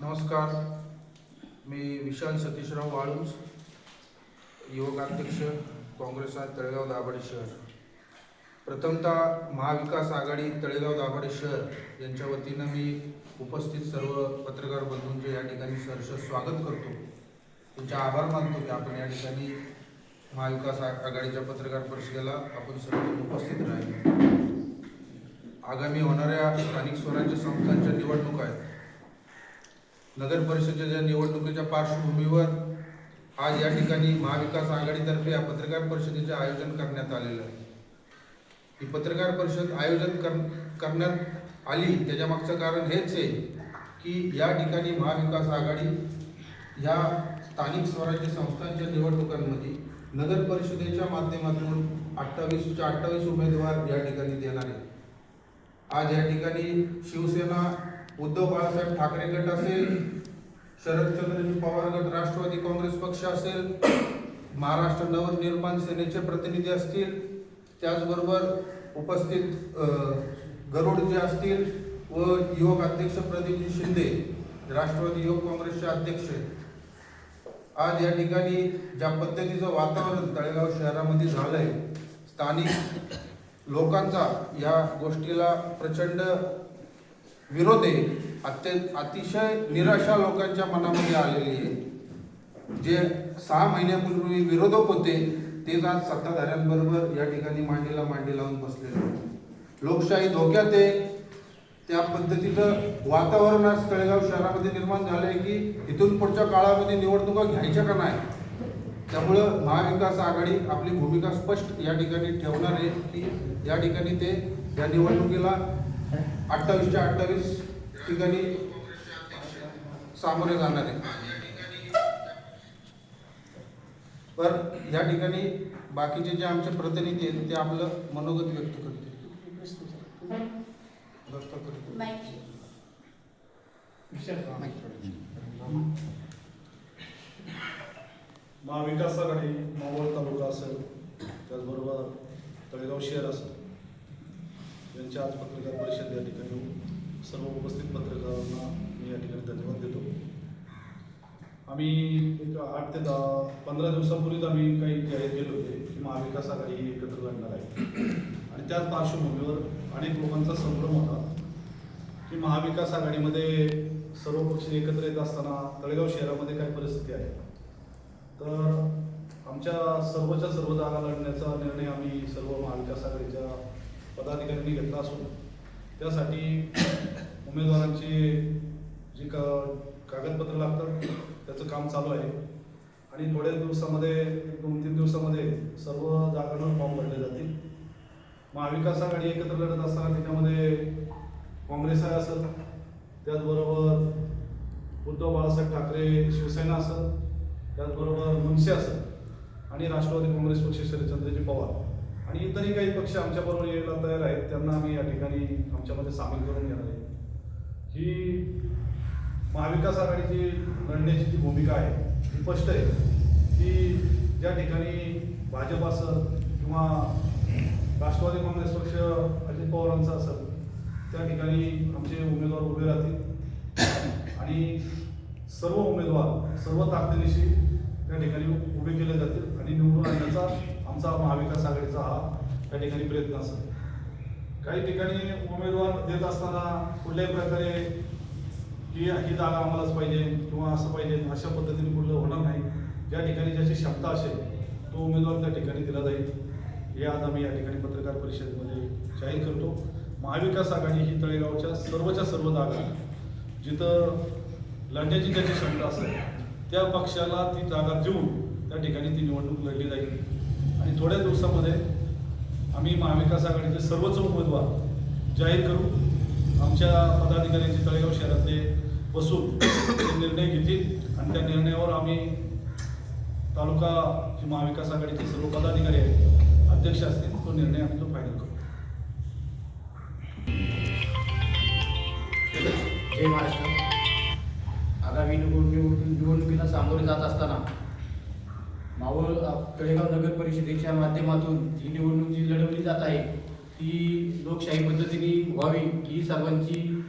नमस्कार. मी विशाल सतीशराव वाळूस युवकाध्यक्ष काँग्रेस आज तळेगाव दाभाडे शहर. प्रथमतः महाविकास आघाडी तळेगाव दाभाडे शहर यांच्या वतीनं मी उपस्थित सर्व पत्रकार बंधूंचे या ठिकाणी सहर्ष स्वागत करतो. त्यांचे आभार मानतो की आपण या ठिकाणी महाविकास आघाडीच्या पत्रकार परिषदेला आपण सर्व उपस्थित राहिले. आगामी होणाऱ्या स्थानिक स्वराज्य संस्थांच्या निवडणुका आहेत. नगर परिषदेच्या निवडणुकीच्या पार्श्वभूमीवर आज या ठिकाणी महाविकास आघाडीतर्फे या पत्रकार परिषदेचे आयोजन करण्यात आलेलं आहे. ही पत्रकार परिषद आयोजन कर करण्यात आली. त्याच्यामागचं कारण हेच आहे की या ठिकाणी महाविकास आघाडी ह्या स्थानिक स्वराज्य संस्थांच्या निवडणुकांमध्ये नगर परिषदेच्या माध्यमातून अठ्ठावीसच्या अठ्ठावीस उमेदवार या ठिकाणी देणार आहे आज या ठिकाणी शिवसेना उद्धव बाळासाहेब ठाकरे गट असेल शरदचंद्रजी पवार गट राष्ट्रवादी काँग्रेस पक्ष असेल महाराष्ट्र नवनिर्माण सेनेचे प्रतिनिधी असतील त्याचबरोबर उपस्थित गरुडजी असतील व युवक अध्यक्ष प्रदीपजी शिंदे राष्ट्रवादी युवक काँग्रेसचे अध्यक्ष. आज या ठिकाणी ज्या पद्धतीचं वातावरण तळेगाव शहरामध्ये झालंय स्थानिक लोकांचा या गोष्टीला प्रचंड विरोधे अत्यंत अत्य अतिशय निराशा लोकांच्या मनामध्ये आलेली आहे. जे सहा महिन्यापूर्वी विरोधक होते तेच आज सत्ताधाऱ्यांबरोबर या ठिकाणी मांडीला मांडी लावून बसलेले लोकशाही धोक्यात आहे. त्या पद्धतीचं वातावरण आज तळेगाव शहरामध्ये निर्माण झालं आहे की इथून पुढच्या काळामध्ये निवडणुका घ्यायच्या का नाही? त्यामुळं महाविकास आघाडी आपली भूमिका स्पष्ट या ठिकाणी ठेवणार आहे की या ठिकाणी ते या निवडणुकीला अठ्ठावीसच्या अठ्ठावीस ठिकाणी सामोरे जाणार. आहे पर या ठिकाणी बाकीचे जे आमचे प्रतिनिधी आहेत ते आपलं मनोगत व्यक्त करतील. करतील. महाविकास आघाडी मावळ तालुका असेल त्याचबरोबर तळेगाव शहर असेल. आमच्या आज पत्रकार परिषद या ठिकाणी सर्व उपस्थित पत्रकारांना मी या ठिकाणी धन्यवाद देतो. आम्ही एक आठ ते दहा पंधरा दिवसापूर्वीच आम्ही काही जाहीर केले होते की महाविकास आघाडी ही एकत्र लढणार आहे. आणि त्याच पार्श्वभूमीवर अनेक लोकांचा संभ्रम होता की महाविकास आघाडीमध्ये सर्व पक्ष एकत्र येत असताना तळेगाव शहरामध्ये काय परिस्थिती आहे? तर आमच्या सर्वच्या सर्व जागा लढण्याचा निर्णय आम्ही सर्व महाविकास आघाडीच्या पदाधिकाऱ्यांनी घेतला असून त्यासाठी उमेदवारांची जी का कागदपत्र लागतात त्याचं काम चालू आहे. आणि थोड्या दिवसामध्ये एक दोन तीन दिवसामध्ये सर्व जागांवर फॉर्म भरले जातील. महाविकास आघाडी एकत्र लढत असताना त्याच्यामध्ये काँग्रेस आहे असं त्याचबरोबर उद्धव बाळासाहेब ठाकरे शिवसेना असत त्याचबरोबर मनसे असं आणि राष्ट्रवादी काँग्रेस पक्ष शरदचंद्रजी पवार. आणि इतरही काही पक्ष आमच्याबरोबर यायला तयार आहेत त्यांना आम्ही या ठिकाणी आमच्यामध्ये सामील करून घेणार आहे. ही महाविकास आघाडीची लढण्याची जी भूमिका आहे ती स्पष्ट आहे की ज्या ठिकाणी भाजप असेल किंवा राष्ट्रवादी काँग्रेस पक्ष अजित पवारांचा असेल त्या ठिकाणी आमचे उमेदवार उभे राहतील. आणि सर्व उमेदवार सर्व ताकदीनिशी त्या ठिकाणी उभे केले जातील आणि निवडून आणण्याचा आमचा महाविकास आघाडीचा हा त्या ठिकाणी प्रयत्न असेल काही ठिकाणी उमेदवार देत असताना कुठल्याही प्रकारे की ही जागा आम्हालाच पाहिजे किंवा असं पाहिजे अशा पद्धतीने कुठलं होणार नाही. ज्या ठिकाणी ज्याची क्षमता असेल तो उमेदवार त्या ठिकाणी दिला जाईल. हे आज आम्ही या ठिकाणी पत्रकार परिषदेमध्ये जाहीर करतो. महाविकास आघाडी ही तळेगावच्या सर्वच्या सर्व जागा जिथं लढण्याची त्याची क्षमता असेल त्या पक्षाला ती जागा देऊन त्या ठिकाणी ती निवडणूक लढली जाईल. आणि थोड्या दिवसामध्ये आम्ही महाविकास आघाडीचे सर्वच उमेदवार जाहीर करू. आमच्या पदाधिकाऱ्यांचे तळेगाव शहरातले बसून ते निर्णय घेतील आणि त्या निर्णयावर आम्ही तालुका जी महाविकास आघाडीचे सर्व पदाधिकारी आहेत अध्यक्ष असतील तो निर्णय आम्ही तो फायनल करू. जय महाराष्ट्र. मावळ अ, तळेगाव नगर परिषदेच्या माध्यमातून जी निवडणूक जी लढवली जात आहे ती लोकशाही पद्धतीने व्हावी ही सर्वांची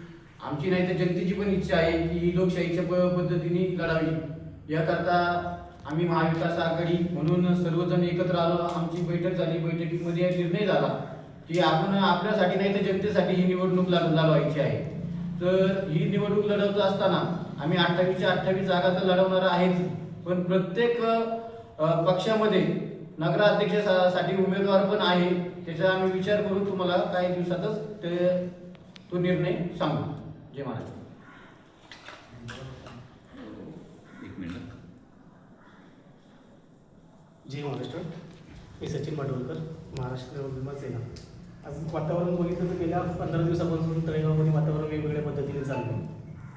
आमची नाही तर जनतेची पण इच्छा आहे की ही लोकशाहीच्या प- पद्धतीने लढावी. याकरता आम्ही महाविकास आघाडी म्हणून सर्वजण एकत्र आलो. आमची बैठक झाली. बैठकीमध्ये निर्णय झाला की आपण आपल्यासाठी नाही तर जनतेसाठी ही निवडणूक लढ- लढवायची आहे. तर ही निवडणूक लढवत असताना आम्ही अठ्ठावीसच्या अठ्ठावीस जागा तर लढवणार आहेच. पण प्रत्येक पक्षामध्ये नगराध्यक्षासाठी उमेदवार पण आहे. त्याचा आम्ही विचार करून तुम्हाला काही दिवसातच ते तो निर्णय सांगू. जय महाराज. एक मिनिट. जय महाराष्ट्र. मी सचिन माडवलकर महाराष्ट्र विमा सेना. आज वातावरण बघितलं तर गेल्या पंधरा दिवसापासून तळेगावमध्ये वातावरण वेगवेगळ्या पद्धतीने चाललं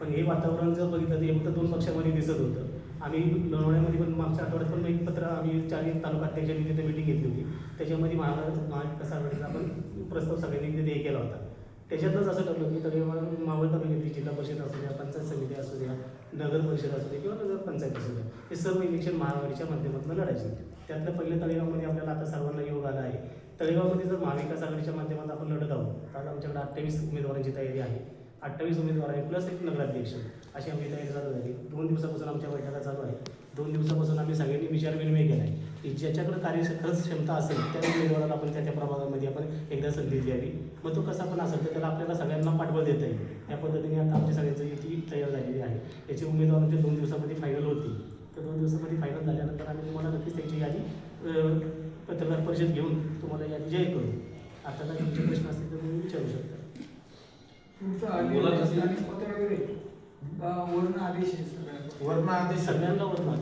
पण हे वातावरण जर बघितलं तर एक तर दोन पक्षामध्ये दिसत होतं. आम्ही लोणावळ्यामध्ये पण मागच्या आठवड्यात पण एक पत्र आम्ही चारही तालुका अध्यक्षांनी तिथे मिटिंग घेतली होती. त्याच्यामध्ये महाराज महाविकास आघाडीचा आपण प्रस्ताव सगळ्यांनी तिथे हे केला होता. त्याच्यातच असं ठरलं की तरी मावळ तालुक्यातली जिल्हा परिषद असू द्या पंचायत समिती असू द्या नगर परिषद असू द्या किंवा नगर पंचायत असू द्या हे सर्व इलेक्शन महाआघाडीच्या माध्यमातून लढायचे होते. त्यातलं पहिल्या तळेगावमध्ये आपल्याला आता सर्वांना योग आला आहे. तळेगावमध्ये जर महाविकास आघाडीच्या माध्यमात आपण लढत आहोत तर आमच्याकडे अठ्ठावीस उमेदवारांची तयारी आहे. अठ्ठावीस उमेदवार आहे प्लस एक नगराध्यक्ष. अशी आमची तयारी चालू झाली दोन दिवसापासून आमच्या बैठका चालू आहे दोन दिवसापासून आम्ही सगळ्यांनी विचारविनिमय केला आहे. की ज्याच्याकडे कार्य खरंच क्षमता असेल त्या उमेदवाराला आपण त्या त्या प्रभागामध्ये आपण एकदा संधी द्यावी. मग तो कसा पण असेल तर त्याला आपल्याला सगळ्यांना पाठबळ देता येईल. या पद्धतीने आता आमच्या सगळ्यांची ती तयार झालेली आहे. याची उमेदवारांचे दोन दिवसामध्ये फायनल होती तर दोन दिवसामध्ये फायनल झाल्यानंतर आम्ही तुम्हाला नक्कीच त्याची यादी पत्रकार परिषद घेऊन तुम्हाला यादी जाहीर करू. आता काही तुमचे प्रश्न असतील तर तुम्ही विचारू शकता. तुमचा बोला आदेश कसं? आणि पत्र वगैरे. का वर्ण आदेश आहे सगळ्या. वर्ण आदेश. सगळ्यांना वरणार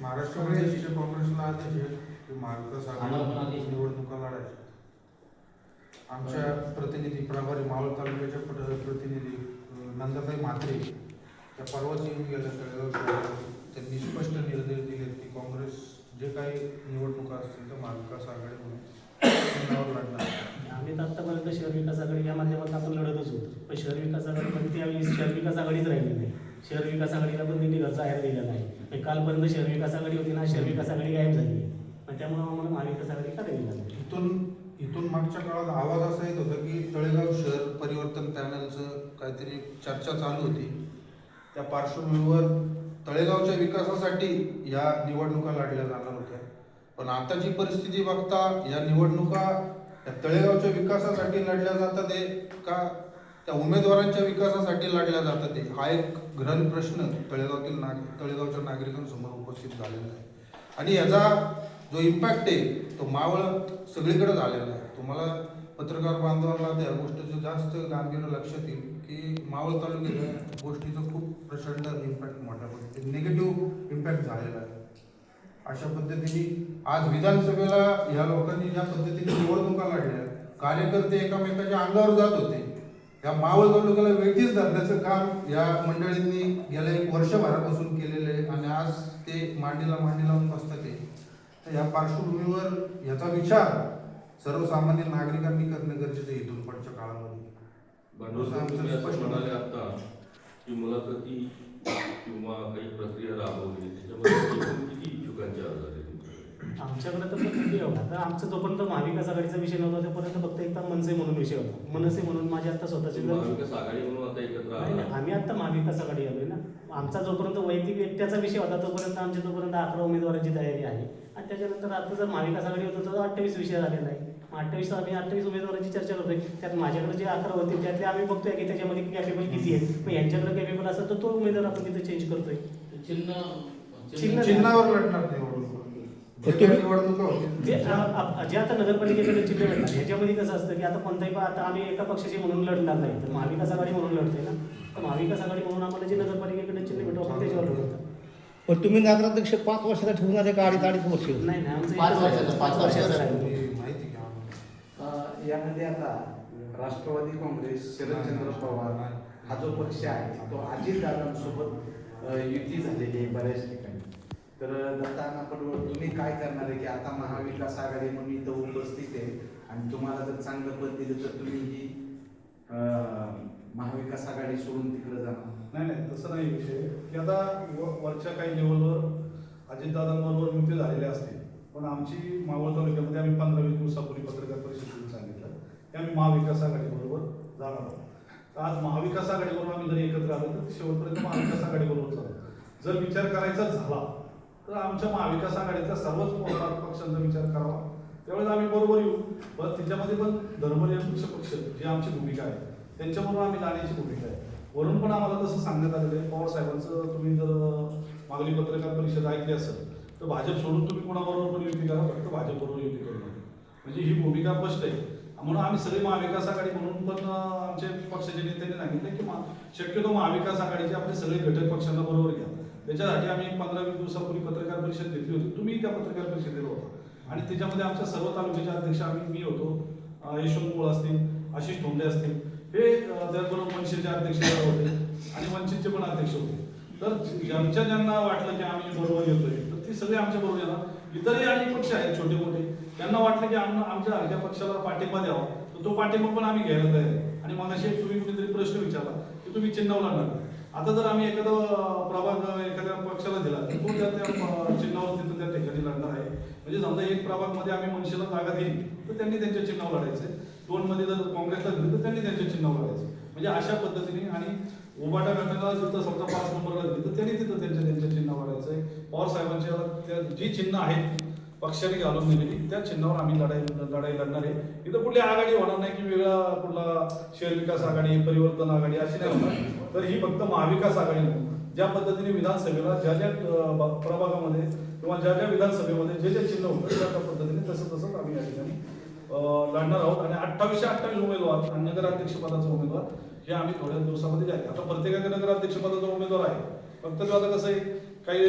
महाराष्ट्र प्रदेश काँग्रेसला आदेश आहे. की महाविकास आम्हाला पण आघाडी आदेश आहे. निवडणुका लढायच्या. आमच्या प्रतिनिधी प्रभारी मावळ तालुक्याच्या प्र- प्रतिनिधी अं, नंदाताई म्हात्रे त्या परवाच येऊन गेल्या. त्यांनी स्पष्ट निर्देश दिले की काँग्रेस जे काही निवडणुका असतील तर महाविकास आघाडी म्हणून चिन्हावर लढणार आम्ही तर आत्तापर्यंत शहर विकास आघाडी या माध्यमातून आपण लढतच होतो. पण शहर विकास आघाडी पण त्यावेळी शहर विकास आघाडीच राहिली नाही. शहर विकास आघाडीला पण त्यांनी घरचा आहेर दिला नाही. कालपर्यंत शहर विकास आघाडी होती ना शहर विकास आघाडी गायब झाली. आणि त्यामुळे आम्हाला महाविकास आघाडी करावी नाही? इथून इथून मागच्या काळात आवाज असा येत होता की तळेगाव शहर परिवर्तन पॅनलचं काहीतरी चर्चा चालू होती. त्या पार्श्वभूमीवर तळेगावच्या विकासासाठी या निवडणुका लढल्या जाणार होत्या. पण आताची परिस्थिती बघता या निवडणुका त्या तळेगावच्या विकासासाठी लढल्या जातात हे का? त्या उमेदवारांच्या विकासासाठी लढल्या जातात हे. हा एक ग्रहण प्रश्न तळेगावतील नाग तळेगावच्या नागरिकांसमोर उपस्थित झालेला आहे. आणि याचा जो इम्पॅक्ट आहे तो मावळ सगळीकडे झालेला आहे. तुम्हाला पत्रकार बांधवांना त्या गोष्टीचं जास्त गांभीर्य लक्षात येईल की मावळ तालुक्यात गोष्टीचं खूप प्रचंड इम्पॅक्ट मोठ्या निगेटिव्ह इम्पॅक्ट झालेला आहे. अशा पद्धतीने आज विधानसभेला या लोकांनी ज्या पद्धतीने निवडणुका लढल्या. कार्यकर्ते एकामेकाच्या अंगावर जात होते. या मावळ तालुक्याला वेठीच धरण्याचं काम या मंडळींनी गेल्या एक वर्षभरापासून केलेलं आहे आणि आज ते मांडीला मांडी लावून बसतात ते तर या पार्श्वभूमीवर याचा विचार सर्वसामान्य नागरिकांनी करणं गरजेचं आहे इथून पुढच्या काळामध्ये. म्हणाले आता की मुलाखती किंवा काही प्रक्रिया राबवली. त्याच्यामध्ये किती आले तुमच्याकडे. आमच्याकडे तर प्रक्रिया होता. तर आमचा जोपर्यंत महाविकास आघाडीचा विषय नव्हता तोपर्यंत फक्त एकदा मनसे म्हणून विषय होता. मनसे म्हणून माझे आता स्वतःचे तुम्ही महाविकास आघाडी म्हणून आता एकत्र नाही, नाही, आला आम्ही आता महाविकास आघाडी आलोय ना. आमचा जोपर्यंत वैयक्तिक एकट्याचा विषय होता तोपर्यंत आमच्या जोपर्यंत अकरा उमेदवारांची तयारी आहे. आणि त्याच्यानंतर आता जर महाविकास आघाडी होतं तर अठ्ठावीस विषय झालेला आहे अठ्ठावीस आम्ही अठ्ठावीस उमेदवारांची चर्चा करतोय. त्यात माझ्याकडे जे अकरा होते त्यातले आम्ही बघतोय की त्याच्यामध्ये कॅपेबल किती आहे मग यांच्याकडे कॅपेबल असेल तर तो उमेदवार आपण तिथे चेंज करतोय. चिन्ह चिन्ह- चिन्हावर लढणार काही निवडणुका होतील जे आ- आ- जे आता नगरपालिकेकडे चिन्ह भेटणार ह्याच्यामध्ये कसं असतं की आता कोणताही पा- आता आम्ही एका पक्षाची म्हणून लढणार नाही तर महाविकास आघाडी म्हणून लढते ना तर महाविकास आघाडी म्हणून आम्हाला जे नगरपालिकेकडे चिन्ह भेटू आपण त्याच्यावर लढतो पण तुम्ही नगराध्यक्ष पाच वर्षाचा ठेवून आहे का अडीच अडीच वर्ष नाही नाही आमचं पाच एकच वर्षाचं. पाच वर्षाचं आहे. माहिती घ्या. अ, यामध्ये आता राष्ट्रवादी काँग्रेस शरदचंद्र पवार हा जो पक्ष आहे तो अजितदादांसोबत युती झालेली आहे बऱ्याच ठिकाणी. तर दत्ताना पडवळ तुम्ही काय करणार आहे की आता महाविकास आघाडी म्हणून इथं उपस्थित आहे आणि तुम्हाला जर चांगलं पद दिलं तर तुम्ही ही महाविकास आघाडी सोडून तिकडे जाणार नाही नाही तसं नाही विषय. की आता वरच्या काही लेवलवर अजितदादांबरोबर युती झालेले असते. पण आमची मावळ तालुक्यामध्ये आम्ही पंधरा वीस दिवसापूर्वी पत्रकार परिषदेत सांगितलं. की आम्ही महाविकास आघाडीबरोबर जाणार आहोत. आज महाविकास आघाडीवरून आम्ही जरी एकत्र आलो तर शेवटपर्यंत महाविकास आघाडीवरून चालू जर विचार करायचा झाला तर आमच्या महाविकास आघाडीचा सर्वच प- पक्षांचा विचार करावा. त्यावेळेस आम्ही बरोबर येऊ. पण त्याच्यामध्ये पण धर्मनिरपेक्ष पक्ष जी आमची भूमिका आहे त्यांच्याबरोबर आम्ही जाण्याची भूमिका आहे. वरून पण आम्हाला तसं सांगण्यात आलेलं आहे पवार साहेबांचं तुम्ही जर मागणी पत्रकार परिषद ऐकली असेल तर भाजप सोडून तुम्ही कोणाबरोबर पण युती करा फक्त भाजपबरोबर युती करू नका म्हणजे ही भूमिका स्पष्ट आहे. म्हणून आम्ही सगळे महाविकास आघाडी म्हणून पण आमचे पक्षाचे नेत्यांनी सांगितले की शक्यतो महाविकास आघाडीचे आपले सगळे घटक पक्षांना बरोबर घ्या. त्याच्यासाठी आम्ही एक पंधरा वीस दिवसापूर्वी पत्रकार परिषद घेतली होती. तुम्ही त्या पत्रकार परिषदेला होता. आणि त्याच्यामध्ये आमच्या सर्व तालुक्याचे अध्यक्ष आम्ही मी होतो. यशवंत मोळ असतील आशिष धोंडे असतील. हे त्याचबरोबर मनसेचे अध्यक्ष होते आणि वंचितचे पण अध्यक्ष होते. तर ज्यांच्या ज्यांना वाटलं की आम्ही बरोबर येतोय तर ती सगळे आमच्या बरोबर येणार इतरही अनेक पक्ष आहेत छोटे मोठे त्यांना वाटलं की आम्हाला आमच्या हलक्या पक्षाला पाठिंबा द्यावा. तर तो पाठिंबा पण आम्ही घ्यायला तयार आहे. आणि मग असे तुम्ही कुठेतरी प्रश्न विचारला की तुम्ही चिन्हावर नाही आता जर आम्ही एखादा प्रभाग एखाद्या पक्षाला दिला तर तो त्या चिन्हावर तिथं त्या ठिकाणी लढणार आहे. म्हणजे समजा एक प्रभागमध्ये आम्ही मनसेला जागा देईल तर त्यांनी त्यांच्या चिन्हावर लढायचे दोनमध्ये जर काँग्रेसला दिलं तर त्यांनी त्यांच्या चिन्हावर लढायचे म्हणजे अशा पद्धतीने आणि उबाटा गटाला जिथं समजा पाच नंबरला दिली तर त्यांनी तिथं त्यांच्या त्यांच्या चिन्हावर लढायचं आहे. पवार साहेबांच्या त्या जी चिन्ह आहेत पक्षाने घालून दिलेली त्या चिन्हावर आम्ही लढाई लढाई लढणार आहे. इथं कुठली आघाडी होणार नाही की वेगळा कुठला शहर विकास आघाडी परिवर्तन आघाडी अशी नाही होणार. तर ही फक्त महाविकास आघाडी ज्या पद्धतीने विधानसभेला ज्या ज्या प्रभागामध्ये किंवा ज्या ज्या विधानसभेमध्ये जे जे चिन्ह होतं त्या त्या पद्धतीने तसं तसंच आम्ही या ठिकाणी लढणार आहोत. आणि अठ्ठावीसशे अठ्ठावीस उमेदवार आणि नगराध्यक्षपदाचा उमेदवार हे आम्ही थोड्या दिवसामध्ये जाहीर आता प्रत्येकाकडे नगराध्यक्षपदाचा उमेदवार आहे. फक्त तो आता कसं आहे? काही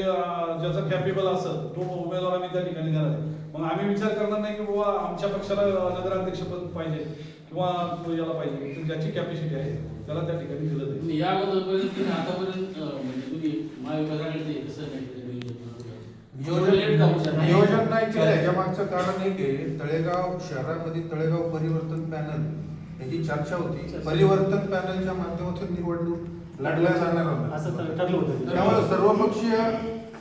ज्याचा कॅपेबल असेल तो उमेदवार आम्ही त्या ठिकाणी देणार आहे. मग आम्ही विचार करणार नाही की बाबा आमच्या पक्षाला नगराध्यक्ष पद पाहिजे किंवा तो याला पाहिजे. तर ज्याची कॅपॅसिटी आहे त्याला त्या ठिकाणी दिलं जाईल. या अगोदरपर्यंत आतापर्यंत म्हणजे तुम्ही महाविकासाकडे कसं नाही केलं नियोजन का नाही? केलं. याच्या मागचं कारण एक आहे तळेगाव शहरामध्ये तळेगाव परिवर्तन पॅनल याची चर्चा होती. परिवर्तन पॅनलच्या माध्यमातून निवडणूक लढल्या जाणार होत्या. असं तर ठरलं होतं त्यामुळे सर्वपक्षीय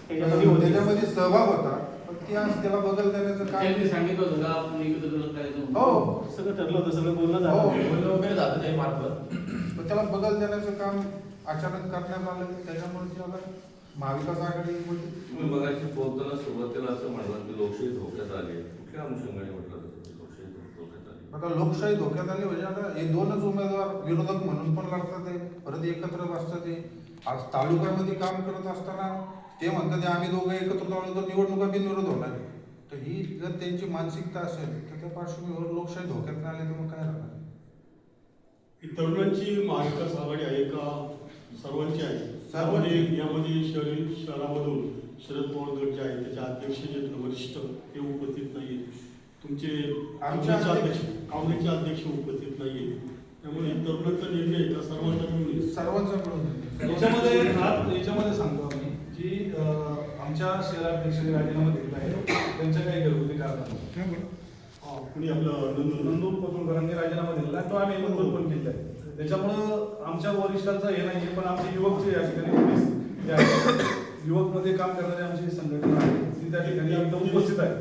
त्याच्यामध्ये होते. त्याच्यामध्ये सहभाग होता. पण ती आज त्याला बदल देण्याचं त्यांनी सांगितलं होतं का आपण एकत्र लढत करायचं हो. सगळं ठरलं होतं सगळं बोलणं हो. झालं बोलणं वगैरे झालं त्या मार्फत. पण त्याला बदल देण्याचं काम अचानक करण्यात आलं त्याच्यामुळे त्याला महाविकास आघाडी म्हणजे तुम्ही मगाशी बोलताना सुरुवातीला असं म्हणाला की लोकशाही धोक्यात आली कुठल्या अनुषंगाने म्हटलं जातं की लोकशाही धोक्यात आली आता लोकशाही धोक्यात आली म्हणजे आता हे दोनच उमेदवार विरोधक म्हणून पण लढतात आहे परत एकत्र बसतात आहे आज तालुक्यामध्ये काम करत असताना ते म्हणतात "हे आम्ही दोघं एकत्र आलो तर निवडणुका बिनविरोध होणार आहे." तर ही जर त्यांची मानसिकता असेल तर त्या पार्श्वभूमीवर लोकशाही धोक्यात आली तर मग काय राहणार ही तरुणांची महाविकास आघाडी आहे का सर्वांची आहे सर्वांची. त्यामध्ये यामध्ये शहरी शहरामधून शरद पवार गट जे आहे त्याचे अध्यक्ष जे आहेत, वरिष्ठ ते उपस्थित तुमचे काँग्रेसचे अध्यक्ष. काँग्रेसचे अध्यक्ष उपस्थित नाही त्यामुळे तरुणांचा निर्णय का? सर्वांचा मिळून? सर्वांचा मिळून याच्यामध्ये याच्यामध्ये सांगतो आम्ही की आमच्या शहराध्यक्षांनी राजीनामा दिलेला आहे. त्यांच्या काही घरगुती कारणाने हा, कुणी आपलं नंदू नंदू पटोलकरांनी राजीनामा दिलेला आहे. तो आम्ही मंजूर पण केलेला आहे. त्याच्यामुळं आमच्या वरिष्ठांचं हे नाही पण आमचे युवक जे या ठिकाणी पोलीस जे आहेत, युवकमध्ये काम करणारी आमची संघटना आहे ती त्या ठिकाणी एकदम उपस्थित आहे.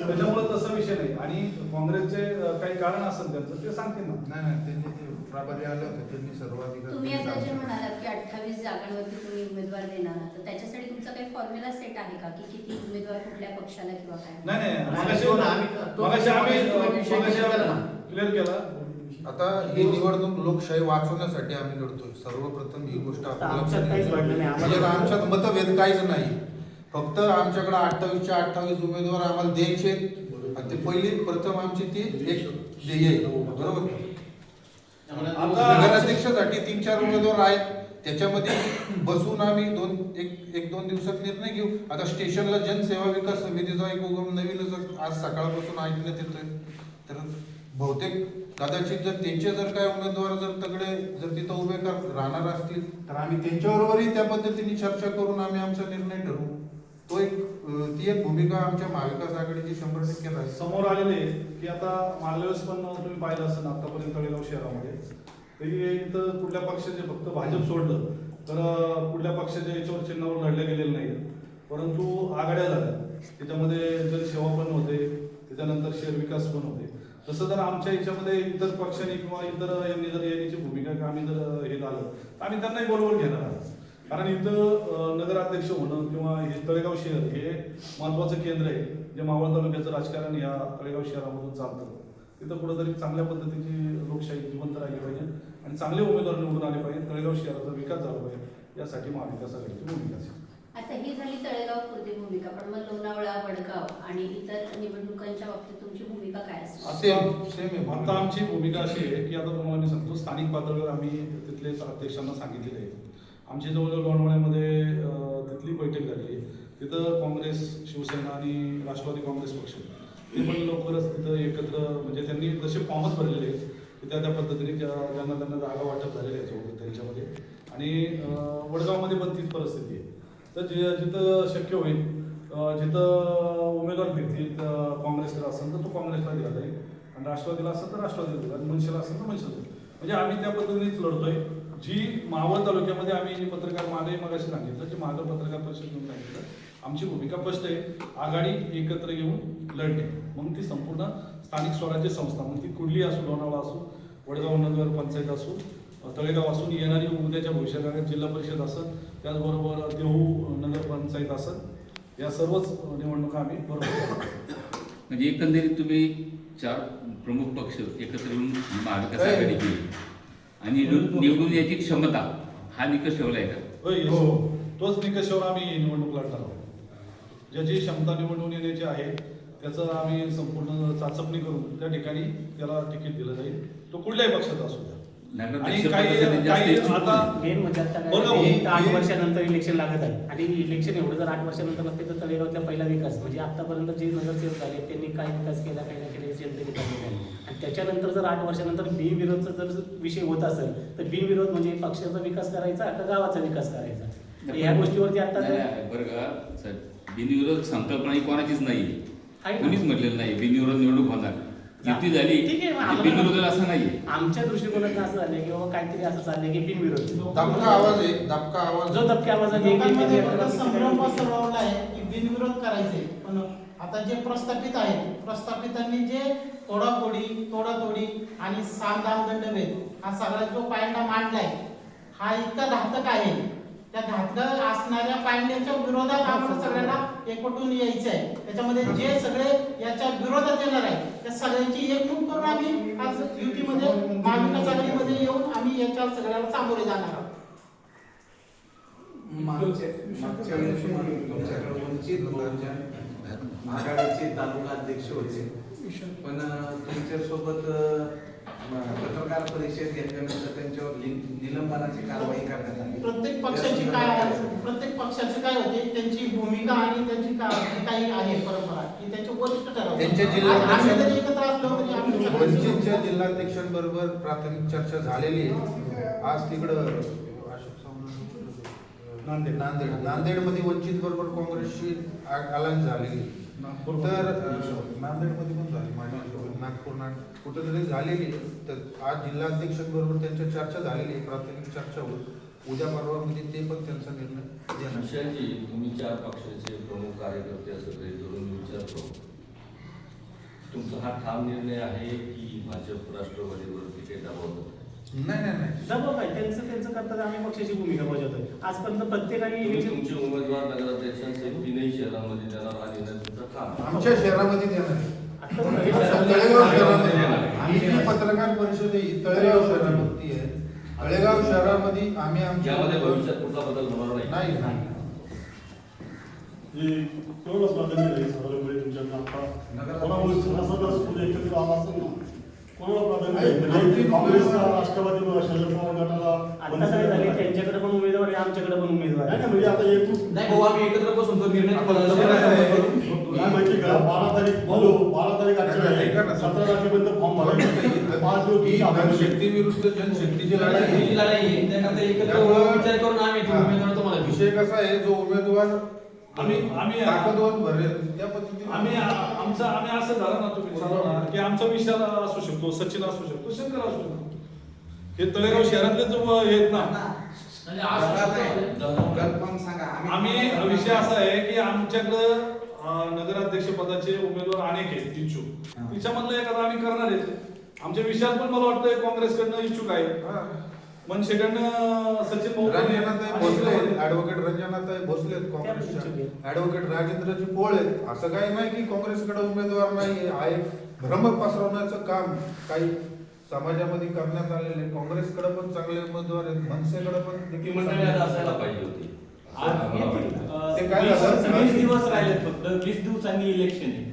त्याच्यामुळे तसा विषय नाही. आणि काँग्रेसचे काही कारण असेल त्यांचं ते सांगतील ना नाही नाही त्यांनी ते प्राबल्य आलं होतं त्यांनी सर्वाधिक तुम्ही आता जे म्हणालात की अठ्ठावीस जागांवरती तुम्ही उमेदवार देणार आहात तर त्याच्यासाठी तुमचा काही फॉर्म्युला सेट आहे का? की किती उमेदवार कुठल्या पक्षाला किंवा काय? नाही नाही मगाशी आम्ही- मगाशी आम्ही. क्लिअर केला आता ही निवडणूक लोकशाही वाचवण्यासाठी आम्ही लढतोय. सर्वप्रथम ही गोष्ट आपल्याला आमच्यात काहीच घडलं नाही. म्हणजे आमच्यात मतभेद काहीच नाही. फक्त आमच्याकडे अठ्ठावीसचे अठ्ठावीस उमेदवार आम्हाला द्यायचे आणि ते पहिली प्रथम आमची ती एक ध्येय. बरोबर? नगराध्यक्षासाठी तीन चार उमेदवार आहेत. त्याच्यामध्ये बसून आम्ही दोन एक एक दोन दिवसात निर्णय घेऊ. आता स्टेशनला जनसेवा विकास समितीचा एक उगम नवीनच आज सकाळपासून ऐकण्यात येतोय. तर बहुतेक कदाचित जर त्यांचे जर काय उमेदवार जर तगडे जर तिथं उभे कर राहणार असतील तर आम्ही त्यांच्याबरोबरही त्या पद्धतीने चर्चा करून आम्ही आमचा निर्णय ठरवू. तो एक ती एक भूमिका आमच्या महाविकास आघाडीची शंभर टक्के नाही समोर आलेले आहे की आता मागल्या वेळेस पण तुम्ही पाहिलं असेल आतापर्यंत तळेगाव शहरामध्ये तरी इथं कुठल्या पक्षाचे फक्त भाजप सोडलं तर कुठल्या पक्षाच्या याच्यावर चिन्हावर लढले गेलेले नाही परंतु आघाड्या झाल्या. त्याच्यामध्ये जनसेवा पण होते त्याच्यानंतर शहर विकास पण होते. तसं जर आमच्या याच्यामध्ये इतर पक्षांनी किंवा इतर यांनी जर येण्याची भूमिका आम्ही जर हे झालं तर आम्ही त्यांनाही बरोबर घेणार आहोत. कारण इथं नगराध्यक्ष होणं किंवा हे तळेगाव शहर हे महत्वाचं केंद्र आहे. जे मावळ तालुक्याचं राजकारण या तळेगाव शहरामधून चालतं. तिथं कुठंतरी चांगल्या पद्धतीची लोकशाही जिवंत राहिली पाहिजे आणि चांगले उमेदवार निवडून आले पाहिजे. तळेगाव शहराचा विकास झाला पाहिजे. यासाठी महाविकास आघाडीची भूमिका असेल. आता ही झाली तळेगाव खुर्दी भूमिका. पण मग लोणावळा वडगाव आणि इतर निवडणुकांच्या बाबतीत तुमची भूमिका काय असते सेम सेम आहे. आता आमची भूमिका अशी आहे की आता तुम्हाला मी सांगतो स्थानिक पातळीवर आम्ही तिथले अध्यक्षांना सांगितलेले आहे. आमची जवळजवळ लोणावळ्यामध्ये तिथली बैठक झाली. आहे तिथं काँग्रेस शिवसेना आणि राष्ट्रवादी काँग्रेस पक्ष. ते पण लवकरच तिथं एकत्र म्हणजे त्यांनी जसे फॉर्मच भरलेले आहेत की त्या त्या पद्धतीने ज्यांना त्यांना जागा वाटप झालेल्या आहे त्यांच्यामध्ये. आणि वडगावमध्ये पण तीच परिस्थिती आहे. तर जे जिथं शक्य होईल जिथं उमेदवार फिरतील काँग्रेसला असेल तर तो काँग्रेसला दिला जाईल. आणि राष्ट्रवादीला असेल तर राष्ट्रवादीला दिला आणि मनसेला असेल तर मनसेला म्हणजे आम्ही त्या पद्धतीनेच लढतोय. जी मावळ तालुक्यामध्ये आम्ही जी पत्रकार मागे मगाशी सांगितलं जे मागं पत्रकार परिषद घेऊन सांगितलं आमची भूमिका स्पष्ट आहे. आघाडी एकत्र येऊन लढणे. मग ती संपूर्ण स्थानिक स्वराज्य संस्था मग ती कुर्ली असो लोणावळा असो वडगाव नगर पंचायत असो तळेगाव असून येणारी उद्याच्या भविष्यात जिल्हा परिषद असत त्याचबरोबर देहू नगरपंचायत असत या सर्वच निवडणुका आम्ही बरोबर म्हणजे एकंदरीत तुम्ही चार प्रमुख पक्ष एकत्र येऊन महाविकास आघाडी केली? आणि निवडून याची क्षमता हा निकष ठेवलाय का? होय yes. तोच निकषावर आम्ही निवडणूक लढणार आहोत. ज्याची क्षमता निवडून येण्याची आहे त्याचं आम्ही संपूर्ण चाचपणी करून त्या ठिकाणी त्याला तिकीट दिलं जाईल. तो कुठल्याही पक्षाचा असू द्या. आणि नगराध्यक्ष काही पदासाठी जास्त काही इच्छुक आता? मेन म्हणजे आता काय बरं आहे, आठ हे- वर्षानंतर इलेक्शन लागत आहे. आणि इलेक्शन एवढं जर आठ वर्षानंतर नसते तर तळेगावातला पहिला विकास म्हणजे आतापर्यंत जे नगरसेवक झाले त्यांनी काय विकास केला काय नाही केला हे जनतेने आहे आणि त्याच्यानंतर जर आठ वर्षानंतर बिनविरोधचा जर विषय होत असेल तर बिनविरोध म्हणजे पक्षाचा विकास करायचा का गावाचा विकास करायचा? ह्या गोष्टीवरती आता नाही, नाही, बरं का. बिनविरोध संकल्पना ही कोणाचीच नाही? कोणीच म्हटलेलं नाही बिनविरोध निवडणूक होणार. युती झाली ठीक आहे, मग आणि आम्हाला- बिनविरोध असं नाहीये. आमच्या दृष्टिकोनातून असं झालं की बाबा काहीतरी असं चाललंय की बिनविरोध. दबका आवाज आहे दबका आवाज. जो दबक्या पसरवला आहे की बिनविरोध करायचे पण आता जे प्रस्थापित आहेत प्रस्थापितांनी जे तोडाफोडी तोडातोडी आणि सामदाम दंडभेद हा सगळा जो पायंडा मांडलाय हा इतका घातक आहे. त्या घातक असणाऱ्या पायंड्याच्या विरोधात आम्हाला सगळ्यांना एकवटून यायचं आहे त्याच्यामध्ये जे सगळे याच्या विरोधात येणार आहे त्या सगळ्यांची एकमूट करून आम्ही आज युतीमध्ये महाविकास आघाडीमध्ये येऊन आम्ही याच्या सगळ्याला सामोरे जाणार आहोत. मागच्या मागच्या तुमच्याकडे वंचित बहुजन आघाडीचे तालुका अध्यक्ष होते. पण तुमच्यासोबत पत्रकार परिषद घेतल्यानंतर त्यांच्यावर निलंबनाची कारवाई करण्यात आली. प्रत्येक पक्षाची काय प्रत्येक पक्षाचे काय होते? त्यांची भूमिका आणि त्यांची काही आहे परंपरा की त्यांचे वरिष्ठ ठरवतात. त्यांच्या जिल्हाध्यक्ष- सगळे- वंचितच्या जिल्हाध्यक्षांबरोबर प्राथमिक चर्चा झालेली आहे. आज तिकडं नांदेड. नांदेड. नांदेडमध्ये वंचित बरोबर काँग्रेसची अलायन्स झालेली तर नांदेडमध्ये पण झाली माझ्या. नागपूर. नांद कुठेतरी झालेली. तर आज जिल्हाध्यक्षांबरोबर त्यांच्या चर्चा झालेली आहे. प्राथमिक चर्चा होत उद्या परवामध्ये ते पण त्यांचा निर्णय देणार विषयाची तुम्ही चार पक्षाचे प्रमुख कार्यकर्ते सगळे धरून विचारतो. तुमचा हा ठाम निर्णय आहे की भाजप राष्ट्रवादीवर तिकीट दाबवतो नाही नाही नाही. दबाव काय त्यांचं त्यांचं कर्तव्य आम्ही पक्षाची भूमिका बजावतोय. आजपर्यंत प्रत्येकाने तुम्ही इलेक्शन तुमचे उमेदवार नगराध्यक्षांसहित तीनही शहरांमध्ये देणार आणि येणं तुमचं काम. आमच्या शहरामध्ये देणार. आहे. आता तळेगाव शहरामध्ये ही जी पत्रकार परिषद आहे ही तळेगाव शहरामध्ये आहे. तळेगाव शहरामध्ये आम्ही यामध्ये आमच्या भविष्यात कुठला बदल होणार नाही. नाही. नाही हे प्राधान्य राहील तुमच्या आता कोणामुळे सभासद असतो एकत्र ना राष्ट्रवादी शरद पवार गटाला त्यांच्याकडे पण उमेदवार आहे आमच्याकडे पण उमेदवार नाही आहे. म्हणजे आता एकूण नाही भाऊ आम्ही एकत्र बसून तो निर्णय काय माहिती का बारा तारीख बोलो बारा तारीख ना. सतरा तारखेपर्यंत फॉर्म भरायचे पाच दिवस विरुद्ध जनशक्तीची लढाई. ही लढाई आहे. त्याकरता एकत्र विचार करून आम्ही ते उमेदवार तुम्हाला. विषय कसा आहे जो उमेदवार आम्ही आम्ही ताकदवर भरेल. त्या पद्धतीने आम्ही आमचा आम्ही असं झालं ना तुम्ही ठरवा ना की आमचा विशाल असू शकतो सचिन असू शकतो शंकर असू शकतो. हे तळेगाव शहरातले जो आहेत ना सांगा. आम्ही विषय असा आहे की आमच्याकडं नगराध्यक्ष पदाचे उमेदवार अनेक आहेत इच्छुक तिच्यामधलं एखादा आम्ही करणार आहे. आमच्या विषयात पण मला वाटतं काँग्रेसकडनं इच्छुक आहे. मनसेकडनं सचिन भाऊ रंजनाताई भोसले इकडे- ऍडव्होकेट रंजनाताई भोसले आहेत काँग्रेसच्या. ऍडव्होकेट राजेंद्रजी पोळ आहेत. असं काही नाही की काँग्रेसकडे उमेदवार नाही आहे. भ्रम पसरवण्याचं काम काही समाजामध्ये करण्यात आलेले काँग्रेसकडे पण चांगले उमेदवार आहेत. मनसेकडे पण ती देखील मंडळी आता असायला आहेत. पाहिजे होती. असं आज आम्हाला येतील. वाटतं. ते काय झालं? वीस दिवस राहिलेत फक्त. वीस दिवसांनी इलेक्शन आहे.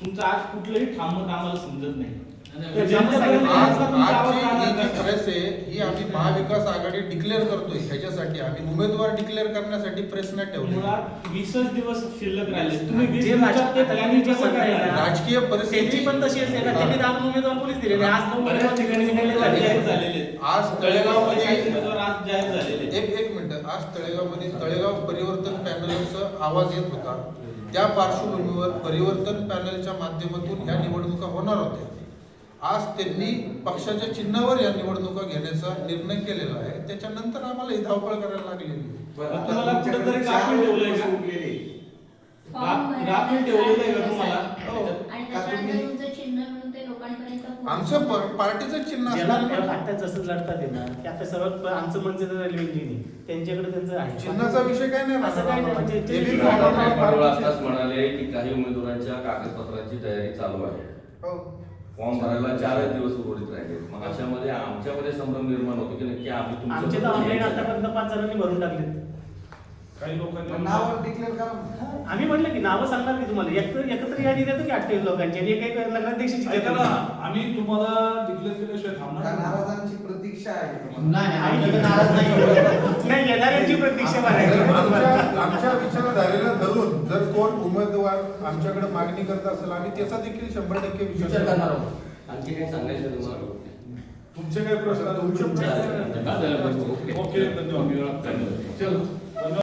तुमचं आज कुठलंही ठामत आम्हाला समजत नाही. आज ही. प्रेस आहे ही आम्ही महाविकास आघाडी डिक्लेअर करतोय ह्याच्यासाठी. आम्ही उमेदवार डिक्लेअर करण्यासाठी प्रेस नाही ठेवली. वीसच दिवस शिल्लक राहिले. राजकीय ना, परिस्थिती पण तशी असते ना त्यांनी दहा उमेदवार कोणीच दिलेले आज बऱ्याच ठिकाणी. आज आज झालेले आहेत. एक एक मिनिट. आज तळेगावमध्ये तळेगाव परिवर्तन पॅनलचा आवाज येत होता. त्या पार्श्वभूमीवर परिवर्तन पॅनलच्या माध्यमातून ह्या निवडणुका होणार होत्या. आज त्यांनी पक्षाच्या चिन्हावर या निवडणुका घेण्याचा निर्णय केलेला आहे. त्याच्यानंतर आम्हाला ही धावपळ करायला लागलेली हो. आमचं पार्टीचं चिन्ह जसं लढतात आहे ना की आता सर्वात आमचं म्हणजे रेल्वे इंजिन त्यांच्याकडे त्यांचं आहे. चिन्हाचा विषय काय नाही असं काही नाही म्हणजे म्हणाले की काही उमेदवारांच्या कागदपत्रांची तयारी चालू आहे. हो. फॉर्म भरायला चारच दिवस उर्वरित राहिले. मग अशामध्ये आमच्यामध्ये संभ्रम निर्माण होतो की नक्की आम्ही आमचे तर ऑनलाईन आतापर्यंत पाच जणांनी भरून टाकले काही लोकांनी नाव डिक्लेअर करा आम्ही म्हटलं की नावं सांगणार की तुम्हाला. एकत्र एकत्र यादी देतो की अठ्ठावीस लोकांची आणि एक एक नगराध्यक्षाची ऐका देतो. ना आम्ही तुम्हाला डिक्लेअर केल्याशिवाय थांबणार नाही. नाराजांची प्रतीक्षा आहे तुम्हाला? नाही नाही आमच्याकडे नाराज नाही नाही येणाऱ्यांची प्रतीक्षा आमच्या करायची आमच्या विचारधारेला धरून जर कोण उमेदवार आमच्याकडे मागणी करत असेल आम्ही त्याचा देखील शंभर टक्के विचार करणार आहोत. आणखी काही सांगायचं तुम्हाला? तुमचे काही प्रश्न? तुमचे ओके. धन्यवाद. चलो.